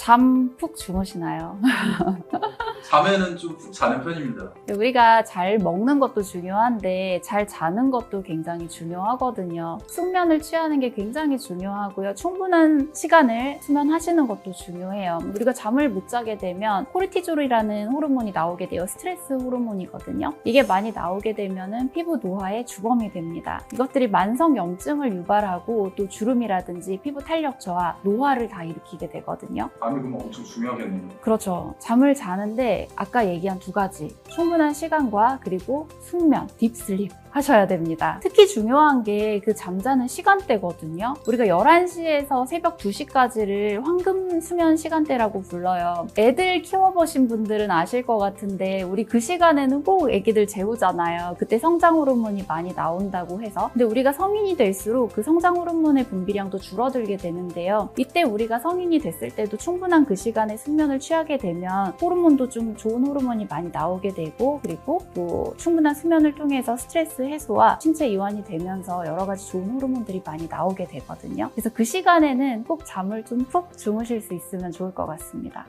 잠 푹 주무시나요? 잠에는 좀 푹 자는 편입니다. 우리가 잘 먹는 것도 중요한데 잘 자는 것도 굉장히 중요하거든요. 숙면을 취하는 게 굉장히 중요하고요. 충분한 시간을 수면하시는 것도 중요해요. 우리가 잠을 못 자게 되면 코르티졸이라는 호르몬이 나오게 돼요. 스트레스 호르몬이거든요. 이게 많이 나오게 되면은 피부 노화의 주범이 됩니다. 이것들이 만성 염증을 유발하고 또 주름이라든지 피부 탄력 저하, 노화를 다 일으키게 되거든요. 잠이 그럼 엄청 중요하겠네요. 그렇죠. 잠을 자는데 아까 얘기한 두 가지. 충분한 시간과 그리고 숙면, 딥슬립 하셔야 됩니다. 특히 중요한 게 그 잠자는 시간대거든요. 우리가 11시에서 새벽 2시까지를 황금 수면 시간대라고 불러요. 애들 키워보신 분들은 아실 것 같은데 우리 그 시간에는 꼭 애기들 재우잖아요. 그때 성장 호르몬이 많이 나온다고 해서. 근데 우리가 성인이 될수록 그 성장 호르몬의 분비량도 줄어들게 되는데요. 이때 우리가 성인이 됐을 때도 충분한 그 시간에 숙면을 취하게 되면 호르몬도 좀 좋은 호르몬이 많이 나오게 되고 그리고 또 충분한 수면을 통해서 스트레스 해소와 신체 이완이 되면서 여러 가지 좋은 호르몬들이 많이 나오게 되거든요. 그래서 그 시간에는 꼭 잠을 좀 푹 주무실 수 있으면 좋을 것 같습니다.